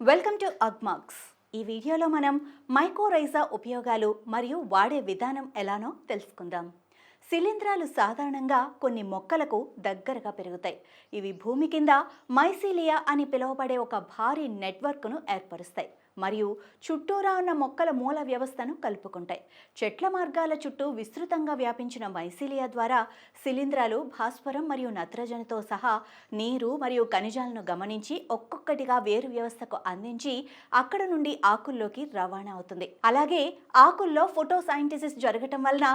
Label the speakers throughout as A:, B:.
A: Welcome to Agmax ఈ వీడియోలో మనం మైకోరైజా ఉపయోగాలు మరియు వాడే విధానం ఎలానో తెలుసుకుందాం. శిలీంధ్రాలు సాధారణంగా కొన్ని మొక్కలకు దగ్గరగా పెరుగుతాయి. ఇవి భూమి కింద మైసీలియా అని పిలువబడే ఒక భారీ నెట్వర్క్ను ఏర్పరుస్తాయి. మరియు చుట్టూరా ఉన్న మొక్కల మూల వ్యవస్థను కలుపుకుంటాయి. చెట్ల మార్గాల చుట్టూ విస్తృతంగా వ్యాపించిన మైసిలియా ద్వారా శిలీంధ్రాలు భాస్వరం మరియు నత్రజనితో సహా నీరు మరియు ఖనిజాలను గమనించి ఒక్కొక్కటిగా వేరు వ్యవస్థకు అందించి అక్కడ నుండి ఆకుల్లోకి రవాణా అవుతుంది. అలాగే ఆకుల్లో ఫోటో సైంటిసిస్ జరగటం వలన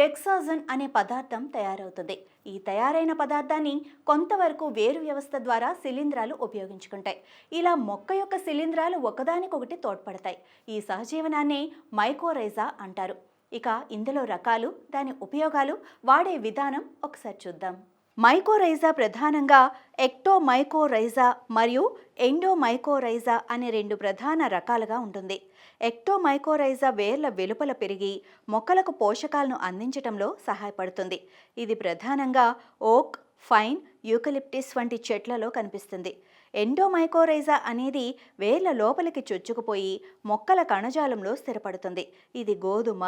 A: డెక్సాజన్ అనే పదార్థం తయారవుతుంది. ఈ తయారైన పదార్థాన్ని కొంతవరకు వేరు వ్యవస్థ ద్వారా శిలీంధ్రాలు ఉపయోగించుకుంటాయి. ఇలా మొక్క యొక్క శిలీంధ్రాలు ఒకదానికొకటి ఒకటి తోడ్పడతాయి. ఈ సహజీవనాన్ని మైకోరైజా అంటారు. ఇక ఇందులో రకాలు దాని ఉపయోగాలు వాడే విధానం ఒకసారి చూద్దాం. మైకోరైజా ప్రధానంగా ఎక్టోమైకోరైజా మరియు ఎండోమైకోరైజా అనే రెండు ప్రధాన రకాలుగా ఉంటుంది. ఎక్టోమైకోరైజా వేర్ల వెలుపల పెరిగి మొక్కలకు పోషకాలను అందించడంలో సహాయపడుతుంది. ఇది ప్రధానంగా ఓక్ ఫైన్ యూకలిప్టిస్ వంటి చెట్లలో కనిపిస్తుంది. ఎండోమైకోరైజా అనేది వేర్ల లోపలికి చొచ్చుకుపోయి మొక్కల కణజాలంలో స్థిరపడుతుంది. ఇది గోధుమ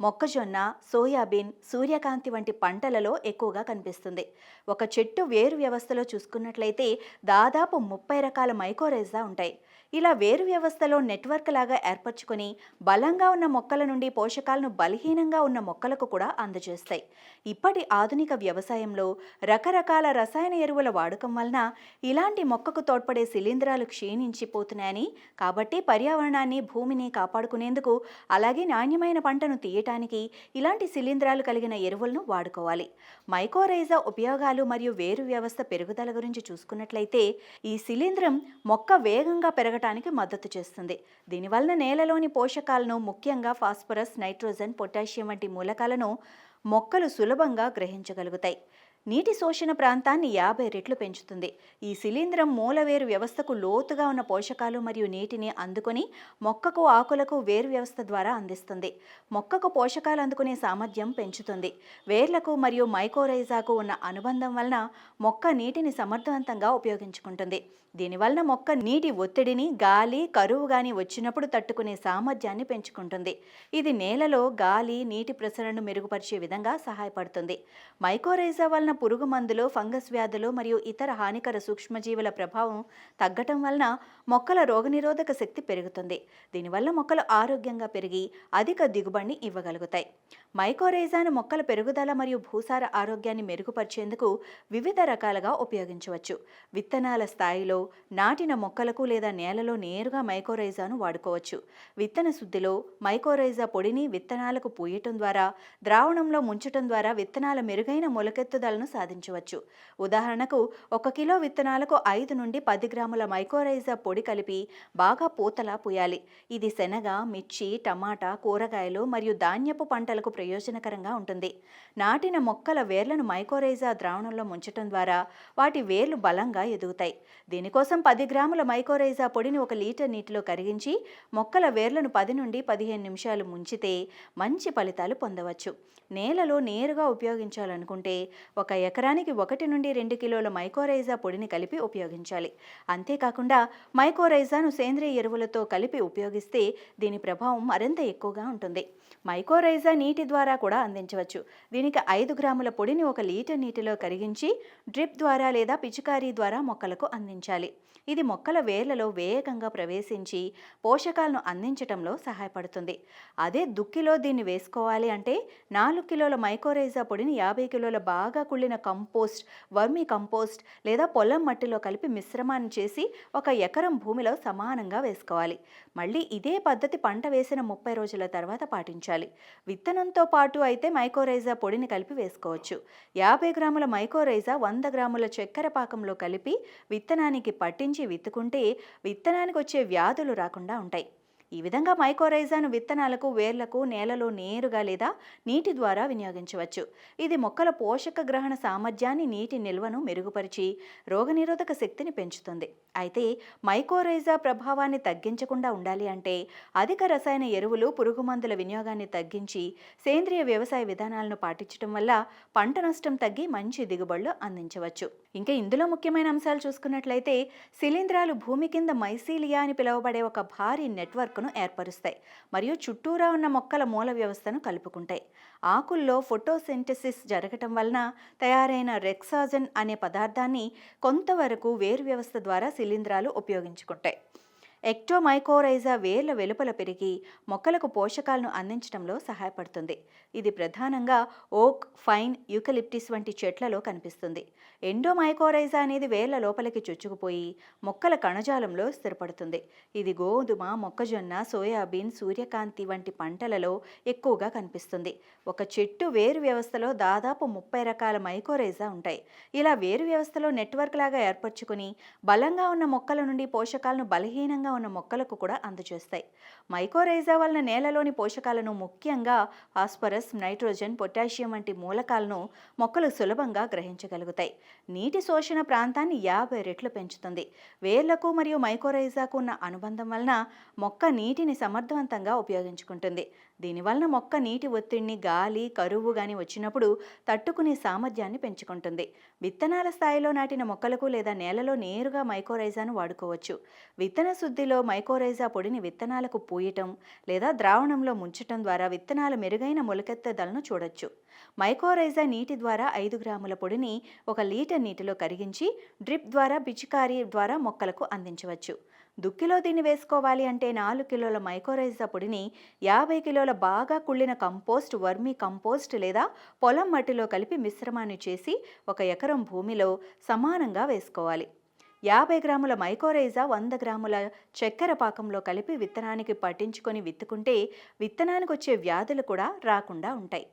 A: మొక్కజొన్న సోయాబీన్ సూర్యకాంతి వంటి పంటలలో ఎక్కువగా కనిపిస్తుంది. ఒక చెట్టు వేరు వ్యవస్థలో చూసుకున్నట్లయితే దాదాపు ముప్పై రకాల మైకోరేజా ఉంటాయి. ఇలా వేరు వ్యవస్థలో నెట్వర్క్ లాగా ఏర్పరచుకొని బలంగా ఉన్న మొక్కల నుండి పోషకాలను బలహీనంగా ఉన్న మొక్కలకు కూడా అందజేస్తాయి. ఇప్పటి ఆధునిక వ్యవసాయంలో రకరకాల రసాయన ఎరువుల వాడకం వలన ఇలాంటి మొక్కకు తోడ్పడే శిలీంధ్రాలు క్షీణించిపోతున్నాయని కాబట్టి పర్యావరణాన్ని భూమిని కాపాడుకునేందుకు అలాగే నాణ్యమైన పంటను చేయటానికి ఇలాంటి శిలీంధ్రాలు కలిగిన ఎరువులను వాడుకోవాలి. మైకోరైజా ఉపయోగాలు మరియు వేరు వ్యవస్థ పెరుగుదల గురించి చూసుకున్నట్లయితే ఈ శిలీంధ్రం మొక్క వేగంగా పెరగటానికి మద్దతు చేస్తుంది. దీనివలన నేలలోని పోషకాలను ముఖ్యంగా ఫాస్ఫరస్ నైట్రోజన్ పొటాషియం వంటి మూలకాలను మొక్కలు సులభంగా గ్రహించగలుగుతాయి. నీటి శోషణ ప్రాంతాన్ని యాభై రెట్లు పెంచుతుంది. ఈ శిలీంధ్రం మూలవేరు వ్యవస్థకు లోతుగా ఉన్న పోషకాలు మరియు నీటిని అందుకొని మొక్కకు ఆకులకు వేరు వ్యవస్థ ద్వారా అందిస్తుంది. మొక్కకు పోషకాలు అందుకునే సామర్థ్యం పెంచుతుంది. వేర్లకు మరియు మైకోరైజాకు ఉన్న అనుబంధం వలన మొక్క నీటిని సమర్థవంతంగా ఉపయోగించుకుంటుంది. దీనివలన మొక్క నీటి ఒత్తిడిని గాలి కరువు గాని వచ్చినప్పుడు తట్టుకునే సామర్థ్యాన్ని పెంచుకుంటుంది. ఇది నేలలో గాలి నీటి ప్రసరణను మెరుగుపరిచే విధంగా సహాయపడుతుంది. మైకోరైజా వలన పురుగు మందులు ఫంగస్ వ్యాధులు మరియు ఇతర హానికర సూక్ష్మజీవుల ప్రభావం తగ్గటం వలన మొక్కల రోగనిరోధక శక్తి పెరుగుతుంది. దీనివల్ల మొక్కలు ఆరోగ్యంగా పెరిగి అధిక దిగుబడిని ఇవ్వగలుగుతాయి. మైకోరైజాను మొక్కల పెరుగుదల మరియు భూసార ఆరోగ్యాన్ని మెరుగుపరిచేందుకు వివిధ రకాలుగా ఉపయోగించవచ్చు. విత్తనాల స్థాయిలో నాటిన మొక్కలకు లేదా నేలలో నేరుగా మైకోరైజాను వాడుకోవచ్చు. విత్తన శుద్ధిలో మైకోరైజా పొడిని విత్తనాలకు పూయటం ద్వారా ద్రావణంలో ముంచటం ద్వారా విత్తనాల మెరుగైన మొలకెత్తుదలను సాధించవచ్చు. ఉదాహరణకు ఒక కిలో విత్తనాలకు ఐదు నుండి పది గ్రాముల మైకోరైజా పొడి కలిపి బాగా పూతలా పూయాలి. ఇది శనగ మిర్చి టమాటా కూరగాయలు మరియు ధాన్యపు పంటలకు ప్రయోజనకరంగా ఉంటుంది. నాటిన మొక్కల వేర్లను మైకోరైజా ద్రావణంలో ముంచటం ద్వారా వాటి వేర్లు బలంగా ఎదుగుతాయి. దీనికోసం పది గ్రాముల మైకోరైజా పొడిని ఒక లీటర్ నీటిలో కరిగించి మొక్కల వేర్లను పది నుండి పదిహేను నిమిషాలు ముంచితే మంచి ఫలితాలు పొందవచ్చు. నేలలో నేరుగా ఉపయోగించాలనుకుంటే ఒక ఎకరానికి ఒకటి నుండి రెండు కిలోల మైకోరైజా పొడిని కలిపి ఉపయోగించాలి. అంతేకాకుండా మైకోరైజాను సేంద్రియ ఎరువులతో కలిపి ఉపయోగిస్తే దీని ప్రభావం మరింత ఎక్కువగా ఉంటుంది. మైకోరైజా నీటి ద్వారా కూడా అందించవచ్చు. దీనికి ఐదు గ్రాముల పొడిని ఒక లీటర్ నీటిలో కరిగించి డ్రిప్ ద్వారా లేదా పిచికారీ ద్వారా మొక్కలకు అందించాలి. ఇది మొక్కల వేర్లలో వేగంగా ప్రవేశించి పోషకాలను అందించటంలో సహాయపడుతుంది. అదే దుక్కిలో దీన్ని వేసుకోవాలి అంటే నాలుగు కిలోల మైకోరైజా పొడిని యాభై కిలోల బాగా కుళ్ళిన కంపోస్ట్ వర్మీ కంపోస్ట్ లేదా పొలం మట్టిలో కలిపి మిశ్రమాన్ని చేసి ఒక ఎకరం భూమిలో సమానంగా వేసుకోవాలి. మళ్ళీ ఇదే పద్ధతి పంట వేసిన ముప్పై రోజుల తర్వాత పాటించాలి. విత్తనంతో పాటు అయితే మైకోరైజా పొడిని కలిపి వేసుకోవచ్చు. యాభై గ్రాముల మైకోరైజా వంద గ్రాముల చక్కెర పాకంలో కలిపి విత్తనానికి పట్టించి విత్తుకుంటే విత్తనానికి వచ్చే వ్యాధులు రాకుండా ఉంటాయి. ఈ విధంగా మైకోరైజాను విత్తనాలకు వేర్లకు నేలలో నేరుగా లేదా నీటి ద్వారా వినియోగించవచ్చు. ఇది మొక్కల పోషక గ్రహణ సామర్థ్యాన్ని నీటి నిల్వను మెరుగుపరిచి రోగనిరోధక శక్తిని పెంచుతుంది. అయితే మైకోరైజా ప్రభావాన్ని తగ్గించకుండా ఉండాలి అంటే అధిక రసాయన ఎరువులు పురుగుమందుల వినియోగాన్ని తగ్గించి సేంద్రియ వ్యవసాయ విధానాలను పాటించడం వల్ల పంట నష్టం తగ్గి మంచి దిగుబడులు అందించవచ్చు. ఇంకా ఇందులో ముఖ్యమైన అంశాలు చూసుకున్నట్లయితే శిలీంధ్రాలు భూమి కింద మైసీలియా అని పిలువబడే ఒక భారీ నెట్వర్క్ నెట్వర్క్ను ఏర్పరుస్తాయి. మరియు చుట్టూరా ఉన్న మొక్కల మూల వ్యవస్థను కలుపుకుంటాయి. ఆకుల్లో ఫోటోసెంటసిస్ జరగటం వలన తయారైన రెక్సాజన్ అనే పదార్థాన్ని కొంతవరకు వేరు వ్యవస్థ ద్వారా శిలీంధ్రాలు ఉపయోగించుకుంటాయి. ఎక్టోమైకోరైజా వేర్ల వెలుపల పెరిగి మొక్కలకు పోషకాలను అందించడంలో సహాయపడుతుంది. ఇది ప్రధానంగా ఓక్ ఫైన్ యూకలిప్టిస్ వంటి చెట్లలో కనిపిస్తుంది. ఎండోమైకోరైజా అనేది వేళ్ళ లోపలికి చొచ్చుకుపోయి మొక్కల కణజాలంలో స్థిరపడుతుంది. ఇది గోధుమ మొక్కజొన్న సోయాబీన్ సూర్యకాంతి వంటి పంటలలో ఎక్కువగా కనిపిస్తుంది. ఒక చెట్టు వేరు వ్యవస్థలో దాదాపు ముప్పై రకాల మైకోరైజా ఉంటాయి. ఇలా వేరు వ్యవస్థలో నెట్వర్క్ లాగా ఏర్పరచుకుని బలంగా ఉన్న మొక్కల నుండి పోషకాలను బలహీనంగా ఉన్న మొక్కలకు కూడా అందజేస్తాయి. మైకోరైజా వలన నేలలోని పోషకాలను ముఖ్యంగా ఫాస్ఫరస్ నైట్రోజన్ పొటాషియం వంటి మూలకాలను మొక్కలు సులభంగా గ్రహించగలుగుతాయి. నీటి శోషణ ప్రాంతాన్ని యాభై రెట్లు పెంచుతుంది. వేర్లకు మరియు మైకోరైజాకు ఉన్న అనుబంధం వలన మొక్క నీటిని సమర్థవంతంగా ఉపయోగించుకుంటుంది. దీనివలన మొక్క నీటి ఒత్తిడిని గాలి కరువు గాని వచ్చినప్పుడు తట్టుకునే సామర్థ్యాన్ని పెంచుకుంటుంది. విత్తనాల స్థాయిలో నాటిన మొక్కలకు లేదా నేలలో నేరుగా మైకోరైజాను వాడుకోవచ్చు. విత్తన శుద్ధిలో మైకోరైజా పొడిని విత్తనాలకు పూయటం లేదా ద్రావణంలో ముంచటం ద్వారా విత్తనాల మెరుగైన మొలకెత్తదలను చూడొచ్చు. మైకోరైజా నీటి ద్వారా ఐదు గ్రాముల పొడిని ఒక లీటర్ నీటిలో కరిగించి డ్రిప్ ద్వారా పిచికారీ ద్వారా మొక్కలకు అందించవచ్చు. దుక్కిలో దీన్ని వేసుకోవాలి అంటే నాలుగు కిలోల మైకోరైజా పొడిని యాభై కిలోల బాగా కుళ్ళిన కంపోస్ట్ వర్మీ కంపోస్ట్ లేదా పొలం మట్టిలో కలిపి మిశ్రమాన్ని చేసి ఒక ఎకరం భూమిలో సమానంగా వేసుకోవాలి. యాభై గ్రాముల మైకోరైజా వంద గ్రాముల చక్కెర పాకంలో కలిపి విత్తనానికి పట్టించుకొని విత్తుకుంటే విత్తనానికి వచ్చే వ్యాధులు కూడా రాకుండా ఉంటాయి.